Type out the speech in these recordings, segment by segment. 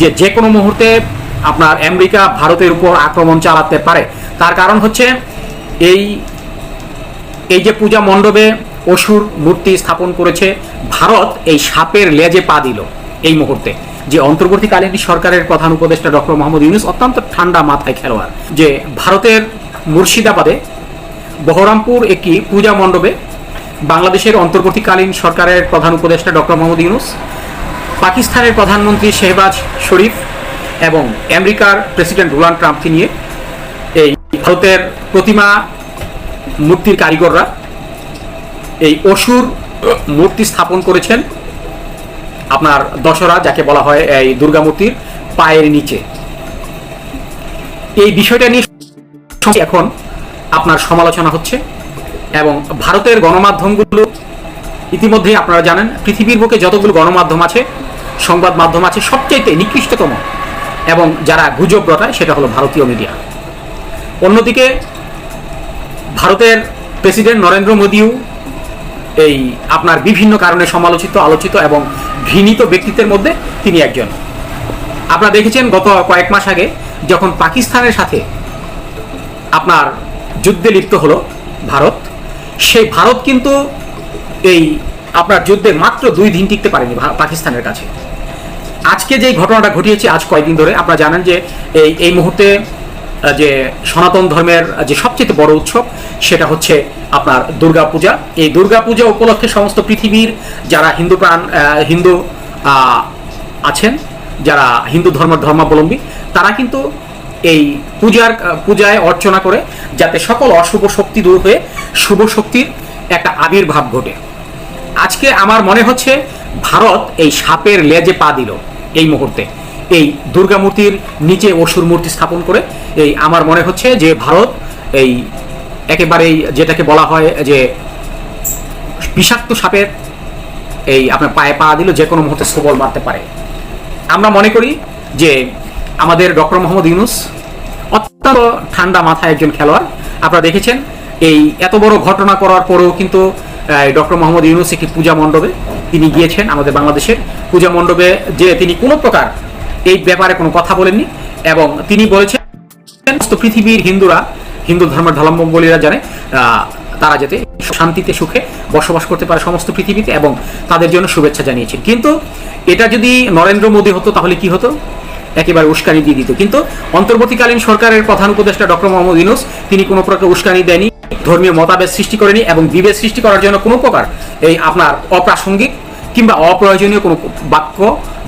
যে যে কোনো মুহূর্তে আপনার আমেরিকা ভারতের উপর আক্রমণ চালাতে পারে। তার কারণ হচ্ছে এই এই যে পূজা মণ্ডপে অসুর মূর্তি স্থাপন করেছে, ভারত এই সাপের লেজে পা দিল এই মুহূর্তে। যে অন্তর্বর্তীকালীন সরকারের প্রধান উপদেষ্টা ডক্টর মোহাম্মদ ইউনুস অত্যন্ত ঠান্ডা মাথায় খেলোয়াড়। যে ভারতের মুর্শিদাবাদে বহরমপুর একটি পূজা মণ্ডপে বাংলাদেশের অন্তর্বর্তীকালীন সরকারের প্রধান উপদেষ্টা ডক্টর মোহাম্মদ ইউনুস পাকিস্তানের প্রধানমন্ত্রী শেহবাজ শরীফ এবং আমেরিকার প্রেসিডেন্ট ডোনাল্ড ট্রাম্পকে নিয়ে এই ভারতের প্রতিমা মূর্তির কারিগররা এই অসুর মূর্তি স্থাপন করেছেন আপনার দশরা যাকে বলা হয় এই দুর্গা মূর্তির পায়ের নিচে। এই বিষয়টা নিয়ে এখন আপনার সমালোচনা হচ্ছে এবং ভারতের গণমাধ্যমগুলো ইতিমধ্যেই আপনারা জানেন, পৃথিবীর বুকে যতগুলো গণমাধ্যম আছে সংবাদ মাধ্যম আছে সবচাইতে নিকৃষ্টতম। এবং যারা গুজব রটায়, সেটা হলো ভারতীয় মিডিয়া। অন্যদিকে, ভারতের প্রেসিডেন্ট নরেন্দ্র মোদীও এই আপনার বিভিন্ন কারণে সমালোচিত, আলোচিত এবং ঘৃণিত ব্যক্তিত্বের মধ্যে তিনি একজন। আপনারা দেখেছেন গত কয়েক মাস আগে যখন পাকিস্তানের সাথে আপনার যুদ্ধে লিপ্ত হলো ভারত সেই ভারত কিন্তু এই আপনার যুদ্ধে মাত্র দুই দিন টিকতে পারেনি পাকিস্তানের কাছে। আজকে যে ঘটনাটা ঘটিয়েছে, আজ কয়েকদিন ধরে আপনারা জানেন যে এই এই মুহূর্তে যে সনাতন ধর্মের যে সবচেয়ে বড় উৎসব, সেটা হচ্ছে আপনার দুর্গা পূজা এই দুর্গা পূজা উপলক্ষে সমস্ত পৃথিবীর যারা হিন্দু প্রাণ হিন্দু আছেন, যারা হিন্দু ধর্মের ধর্মাবলম্বী, তারা কিন্তু এই পূজার পূজায় অর্চনা করে যাতে সকল অশুভ শক্তি দূর হয়ে শুভ শক্তির একটা আবির্ভাব ঘটে। আজকে আমার মনে হচ্ছে ভারত এই সাপের লেজে পা দিল এই মুহূর্তে। এই দুর্গা মূর্তির নিচে অসুর মূর্তি স্থাপন করে এই আমার মনে হচ্ছে যে ভারত এই একেবারেই যেটাকে বলা হয় যে বিষাক্ত সাপের এই আপনার পায়ে পা দিল যে কোনো মুহূর্তে সবল মারতে পারে। আমরা মনে করি যে আমাদের ডক্টর মোহাম্মদ ইউনুস অত্যন্ত ঠান্ডা মাথায় একজন খেলোয়াড়। আপনারা দেখেছেন এই এত বড় ঘটনা করার পরেও কিন্তু ডক্টর মোহাম্মদ ইউনুস একটি পূজা মণ্ডপে তিনি গিয়েছেন আমাদের বাংলাদেশের পূজা মণ্ডপে যে তিনি কোনো প্রকার এই ব্যাপারে কোনো কথা বলেননি এবং তিনি বলেছেন পৃথিবীর হিন্দুরা, হিন্দু ধর্মের ধর্মাবলীরা জানে তারা যাতে শান্তিতে, সুখে বসবাস করতে পারে সমস্ত পৃথিবীতে এবং তাদের জন্য শুভেচ্ছা জানিয়েছেন। কিন্তু এটা যদি নরেন্দ্র মোদী হতো তাহলে কি হতো? একেবারে উস্কানি দিয়ে দিত। কিন্তু অন্তর্বর্তীকালীন সরকারের প্রধান উপদেষ্টা ডক্টর মোহাম্মদ ইউনুস তিনি কোনো প্রকার উস্কানি দেয়নি ধর্মীয় মতাবেদ সৃষ্টি করেনি এবং বিভেদ সৃষ্টি করার জন্য কোনো প্রকার এই আপনার অপ্রাসঙ্গিক কিংবা অপ্রয়োজনীয় কোনো বাক্য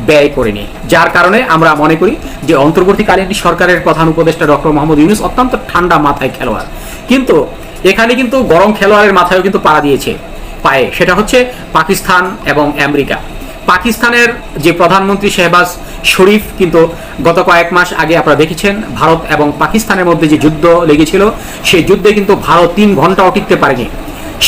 ব্যয় করেনি। যার কারণে আমরা মনে করি যে অন্তর্বর্তীকালীন সরকারের প্রধান উপদেষ্টা ডক্টর মোহাম্মদ ইউনুস অত্যন্ত ঠান্ডা মাথায় খেলোয়াড়। কিন্তু এখানে কিন্তু গরম খেলোয়াড়ের মাথায়ও কিন্তু পাড়া দিয়েছে পায়ে। সেটা হচ্ছে পাকিস্তান এবং আমেরিকা। পাকিস্তানের যে প্রধানমন্ত্রী শেহবাজ শরীফ, কিন্তু গত কয়েক মাস আগে আপনারা দেখেছেন, ভারত এবং পাকিস্তানের মধ্যে যে যুদ্ধ লেগেছিল, সেই যুদ্ধে কিন্তু ভারত তিন ঘন্টাও টিকতে পারেনি।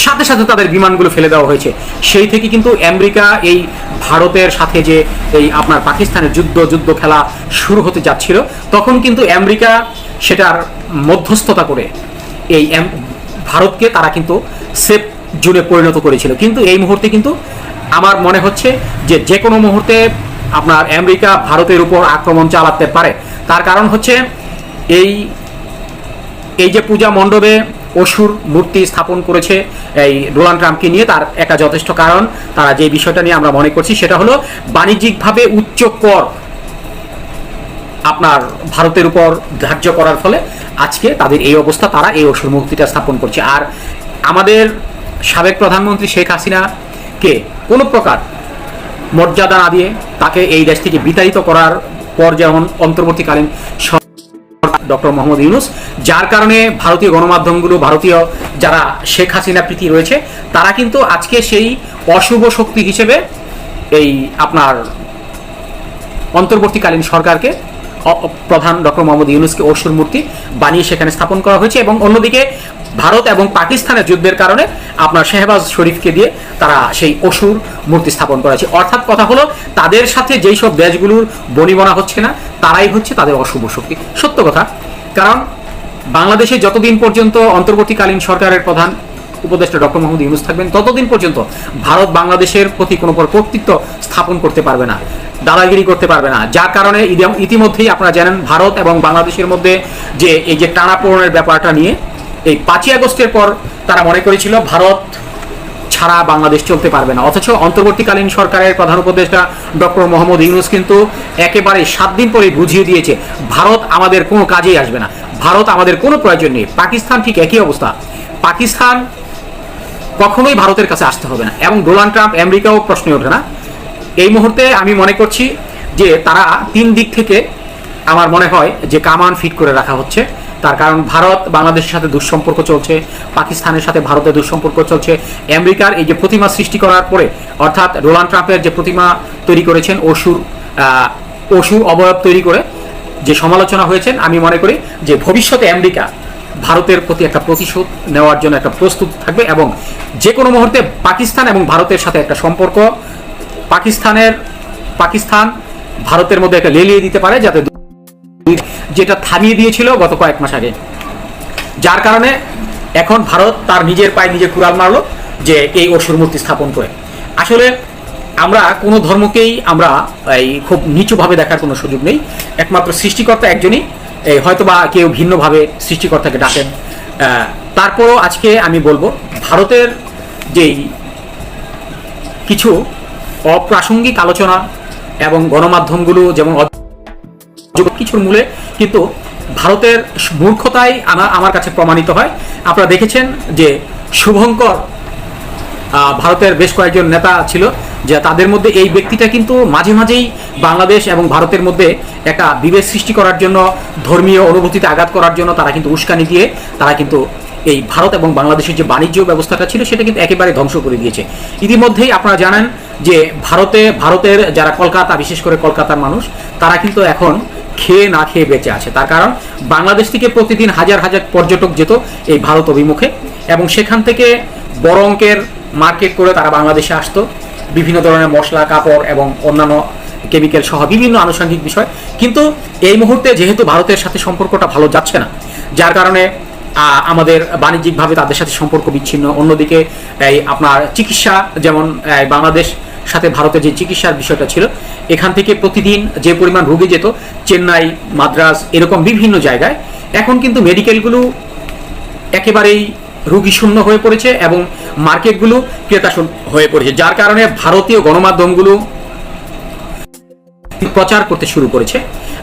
সাথে সাথে তাদের বিমানগুলো ফেলে দেওয়া হয়েছে। সেই থেকে কিন্তু আমেরিকা এই ভারতের সাথে যে এই আপনার পাকিস্তানের যুদ্ধ যুদ্ধ খেলা শুরু হতে যাচ্ছিল, তখন কিন্তু আমেরিকা সেটার মধ্যস্থতা করে এই ভারতকে তারা কিন্তু সেফ জোনে পরিণত করেছিল। কিন্তু এই মুহূর্তে কিন্তু আমার মনে হচ্ছে যে যে কোনো মুহূর্তে আপনার আমেরিকা ভারতের উপর আক্রমণ চালাতে পারে। তার কারণ হচ্ছে এই এই যে পূজা মণ্ডপে অসুর মূর্তি স্থাপন করেছে এই ডোনাল্ড ট্রাম্পকে নিয়ে, তার একটা যথেষ্ট কারণ, তারা যে বিষয়টা নিয়ে আমরা মনে করছি সেটা হলো বাণিজ্যিকভাবে উচ্চ কর আপনার ভারতের উপর ধার্য করার ফলে আজকে তাদের এই অবস্থা, তারা এই অসুর মূর্তিটা স্থাপন করছে। আর আমাদের সাবেক প্রধানমন্ত্রী শেখ হাসিনাকে কোনো প্রকার। মর্যাদা না দিয়ে তাকে এই দেশ থেকে বিতাড়িত করার পর যেমন অন্তর্বর্তীকালীন ডক্টর মোহাম্মদ ইউনুস, যার কারণে ভারতীয় গণমাধ্যমগুলো, ভারতীয় যারা শেখ হাসিনা প্রীতি রয়েছে, তারা কিন্তু আজকে সেই অশুভ শক্তি হিসেবে এই আপনার অন্তর্বর্তীকালীন সরকারকে প্রধান ডক্টর মোহাম্মদ ইউনুসকে অসুর মূর্তি বানিয়ে সেখানে স্থাপন করা হয়েছে এবং অন্যদিকে ভারত এবং পাকিস্তানের যুদ্ধের কারণে আপনার শেহবাজ শরীফকে দিয়ে তারা সেই অসুর মূর্তি স্থাপন করেছে। অর্থাৎ কথা হলো, তাদের সাথে যেই সব দেশগুলোর বনিবনা হচ্ছে না, তারাই হচ্ছে তাদের অশুভ শক্তি। সত্য কথা, কারণ বাংলাদেশে যতদিন পর্যন্ত অন্তর্বর্তীকালীন সরকারের প্রধান উপদেষ্টা ডক্টর মোহাম্মদ ইউনুস থাকবেন, ততদিন পর্যন্ত ভারত বাংলাদেশের প্রতি কোনো প্রকার কর্তৃত্ব স্থাপন করতে পারবে না, দাদাগিরি করতে পারবে না। যার কারণে ইতিমধ্যেই আপনারা জানেন, ভারত এবং বাংলাদেশের মধ্যে যে এই যে টানাপোড়নের ব্যাপারটা নিয়ে, এই পাঁচই আগস্টের পর তারা মনে করেছিল ভারত ছাড়া বাংলাদেশ চলতে পারবে না। অথচ অন্তর্বর্তীকালীন সরকারের প্রধান উপদেষ্টা ডক্টর মোহাম্মদ ইউনুস কিন্তু একেবারে সাত দিন পরে বুঝিয়ে দিয়েছে, ভারত আমাদের কোনো কাজেই আসবে না। ভারত আমাদের কোনো প্রয়োজন নেই। পাকিস্তান ঠিক একই অবস্থা। পাকিস্তান কখনোই ভারতের কাছে আসতে হবে না। এবং ডোনাল্ড ট্রাম্প আমেরিকাও প্রশ্নে ওঠে না। এই মুহূর্তে আমি মনে করছি যে তারা তিন দিক থেকে আমার মনে হয় যে কামান ফিট করে রাখা হচ্ছে। তার কারণ ভারত বাংলাদেশের সাথে দুঃসম্পর্ক চলছে, পাকিস্তানের সাথে ভারতের দুঃসম্পর্ক চলছে। আমেরিকার এই যে প্রতিমা সৃষ্টি করার পরে, অর্থাৎ ডোনাল্ড ট্রাম্পের যে প্রতিমা তৈরি করেছেন, অসুর অসুর অবয়ব তৈরি করে যে সমালোচনা হয়েছেন, আমি মনে করি যে ভবিষ্যতে আমেরিকা ভারতের প্রতি একটা প্রতিশোধ নেওয়ার জন্য একটা প্রস্তুত থাকবে এবং যে কোনো মুহূর্তে পাকিস্তান এবং ভারতের সাথে একটা সম্পর্ক পাকিস্তানের, পাকিস্তান ভারতের মধ্যে একটা লেলিয়ে দিতে পারে যাতে যেটা থামিয়ে দিয়েছিল গত কয়েক মাস আগে। যার কারণে এখন ভারত তার নিজের পায়ে নিজে কুড়াল মারলো যে এই অসুর মূর্তি স্থাপন করে। আসলে আমরা কোনো ধর্মকেই আমরা এই খুব নিচুভাবে দেখার কোনো সুযোগ নেই। একমাত্র সৃষ্টিকর্তা একজনই এই হয়তোবা কেউ ভিন্নভাবে সৃষ্টিকর্তাকে ডাকেন। তারপরও আজকে আমি বলব, ভারতের যেই কিছু অপ্রাসঙ্গিক আলোচনা এবং গণমাধ্যমগুলো যেমন কিছুর মূলে কিন্তু ভারতের মূর্খতাই আমার আমার কাছে প্রমাণিত হয়। আপনারা দেখেছেন যে শুভঙ্কর ভারতের বেশ কয়েকজন নেতা ছিল। যে তাদের মধ্যে এই ব্যক্তিটা কিন্তু মাঝে মাঝেই বাংলাদেশ এবং ভারতের মধ্যে একটা বিভেদ সৃষ্টি করার জন্য, ধর্মীয় অনুভূতিতে আঘাত করার জন্য তারা কিন্তু উস্কানি দিয়ে তারা কিন্তু এই ভারত এবং বাংলাদেশের যে বাণিজ্য ব্যবস্থাটা ছিল সেটা কিন্তু একেবারে ধ্বংস করে দিয়েছে। ইতিমধ্যেই আপনারা জানেন যে ভারতে, ভারতের যারা কলকাতা, বিশেষ করে কলকাতার মানুষ, তারা কিন্তু এখন খেয়ে না খেয়ে বেঁচে আছে। তার কারণ, বাংলাদেশ থেকে প্রতিদিন হাজার হাজার পর্যটক যেত এই ভারত অভিমুখে এবং সেখান থেকে বড় অঙ্কের মার্কেট করে তারা বাংলাদেশে আসতো। বিভিন্ন ধরনের মশলা, কাপড় এবং অন্যান্য কেমিক্যাল সহ বিভিন্ন আনুষঙ্গিক বিষয়। কিন্তু এই মুহূর্তে যেহেতু ভারতের সাথে সম্পর্কটা ভালো যাচ্ছে না, যার কারণে আমাদের বাণিজ্যিকভাবে তাদের সাথে সম্পর্ক বিচ্ছিন্ন। অন্যদিকে, এই আপনার চিকিৎসা, যেমন বাংলাদেশ সাথে ভারতের যে চিকিৎসার বিষয়টা ছিল, এখান থেকে প্রতিদিন যে পরিমাণ রোগী যেত, চেন্নাই, মাদ্রাজ, এরকম বিভিন্ন জায়গায়, এখন কিন্তু মেডিকেলগুলো একেবারেই রুগী শূন্য হয়ে পড়েছে এবং মার্কেটগুলো ক্রেতা হয়ে পড়েছে, যার কারণে ভারতীয় গণমাধ্যমগুলো প্রচার করতে শুরু করেছে।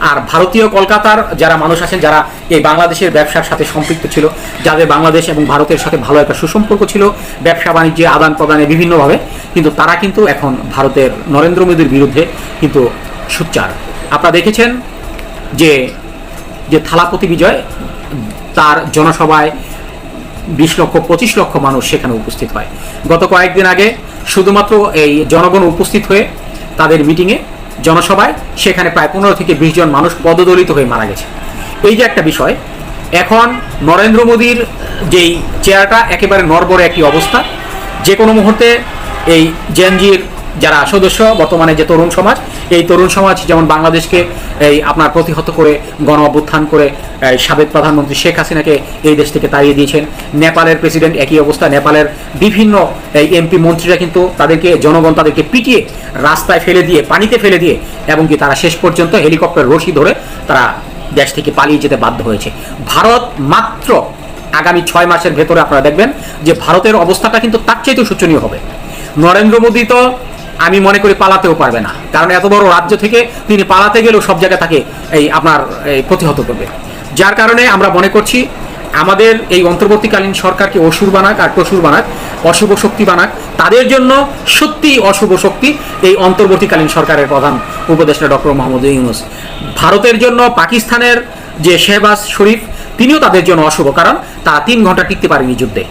আর ভারতীয় কলকাতার যারা মানুষ আছেন, যারা এই বাংলাদেশের ব্যবসার সাথে সম্পৃক্ত ছিল, যাদের বাংলাদেশ এবং ভারতের সাথে ভালো একটা সুসম্পর্ক ছিল, ব্যবসা বাণিজ্যে আদান প্রদানে বিভিন্নভাবে, কিন্তু তারা কিন্তু এখন ভারতের নরেন্দ্র মোদীর বিরুদ্ধে কিন্তু সুচ্চার। আপনারা দেখেছেন যে যে থালাপতি বিজয় তার জনসভায় বিশ লক্ষ, পঁচিশ লক্ষ মানুষ সেখানে উপস্থিত হয়। গত কয়েকদিন আগে শুধুমাত্র এই জনগণ উপস্থিত হয়ে তাদের মিটিংয়ে জনসভায় সেখানে প্রায় পনেরো থেকে বিশ জন মানুষ পদদলিত হয়ে মারা গেছে। এই যে একটা বিষয়, এখন নরেন্দ্র মোদীর যেই চেয়ারটা একেবারে নরবরে একটি অবস্থা। যে কোনো মুহূর্তে এই জেনজির যারা সদস্য বর্তমানে যে তরুণ সমাজ, এই তরুণ সমাজ যেমন বাংলাদেশকে এই আপনার প্রতিহত করে, গণ অভ্যুত্থান করে সাবেক প্রধানমন্ত্রী শেখ হাসিনাকে এই দেশ থেকে তাড়িয়ে দিয়েছেন। নেপালের প্রেসিডেন্ট একই অবস্থা। নেপালের বিভিন্ন এই এমপি মন্ত্রীরা কিন্তু তাদেরকে, জনগণ তাদেরকে পিটিয়ে, রাস্তায় ফেলে দিয়ে, পানিতে ফেলে দিয়ে এবং কি তারা শেষ পর্যন্ত হেলিকপ্টার, রশি ধরে তারা দেশ থেকে পালিয়ে যেতে বাধ্য হয়েছে। ভারত মাত্র আগামী ছয় মাসের ভেতরে আপনারা দেখবেন যে ভারতের অবস্থাটা কিন্তু তার চাইতেও শোচনীয় হবে। নরেন্দ্র মোদী তো আমি মনে করি পালাতেও পারবে না। কারণ এত বড় রাজ্য থেকে তিনি পালাতে গেলেও সব জায়গায় তাকে এই আপনার এই প্রতিহত করবে। যার কারণে আমরা মনে করছি আমাদের এই অন্তর্বর্তীকালীন সরকারকে অসুর বানাক আর টসুর বানাক, অশুভ শক্তি বানাক, তাদের জন্য সত্যি অশুভ শক্তি এই অন্তর্বর্তীকালীন সরকারের প্রধান উপদেষ্টা ডক্টর মোহাম্মদ ইউনুস। ভারতের জন্য পাকিস্তানের যে শেহবাজ শরীফ, তিনিও তাদের জন্য অশুভ, কারণ তারা তিন ঘণ্টা টিকতে পারেনি যুদ্ধে।